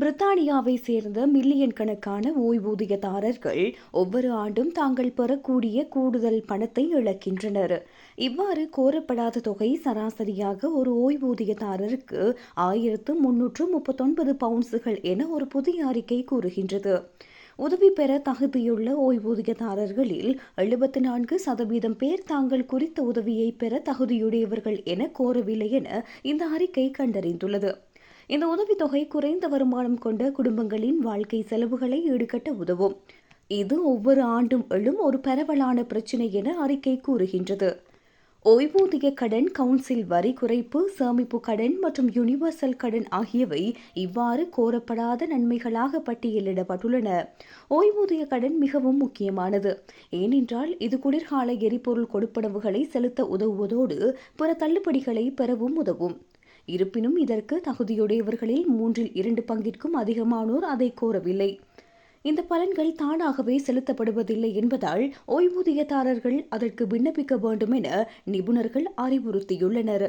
பிரித்தானியாவை சேர்ந்த மில்லியன் கணக்கான ஓய்வூதியதாரர்கள் ஒவ்வொரு ஆண்டும் தாங்கள் பெறக்கூடிய கூடுதல் பணத்தை இழக்கின்றனர். இவ்வாறு கோரப்படாத தொகை சராசரியாக ஒரு ஓய்வூதியதாரருக்கு ஆயிரத்து முன்னூற்று முப்பத்தொன்பது பவுண்ட்ஸுகள் என ஒரு புதிய அறிக்கை கூறுகின்றது. உதவி பெற தகுதியுள்ள ஓய்வூதியதாரர்களில் எழுபத்தி நான்கு சதவீதம் பேர் தாங்கள் குறித்த உதவியை பெற தகுதியுடையவர்கள் என கோரவில்லை என இந்த அறிக்கை கண்டறிந்துள்ளது. இந்த உதவித்தொகை குறைந்த வருமானம் கொண்ட குடும்பங்களின் வாழ்க்கை செலவுகளை ஈடுகட்ட உதவும். இது ஒவ்வொரு ஆண்டும் எழும் ஒரு பரவலான பிரச்சினை என அறிக்கை கூறுகின்றது. ஓய்வூதிய கடன் கவுன்சில் வரி குறைப்பு சேமிப்பு கடன் மற்றும் யூனிவர்சல் கடன் ஆகியவை இவ்வாறு கோரப்படாத நன்மைகளாக பட்டியலிடப்பட்டுள்ளன. ஓய்வூதிய கடன் மிகவும் முக்கியமானது. ஏனென்றால் இது குளிர்கால எரிபொருள் கொடுப்பனவுகளை செலுத்த உதவுவதோடு பிற தள்ளுபடிகளை பெறவும் உதவும். இருப்பினும் இதற்கு தகுதியுடையவர்களில் மூன்றில் இரண்டு பங்கிற்கும் அதிகமானோர் அதை கோரவில்லை. இந்த பலன்கள் தானாகவே செலுத்தப்படுவதில்லை என்பதால் ஓய்வூதியதாரர்கள் அதற்கு விண்ணப்பிக்க வேண்டும் என நிபுணர்கள் அறிவுறுத்தியுள்ளனர்.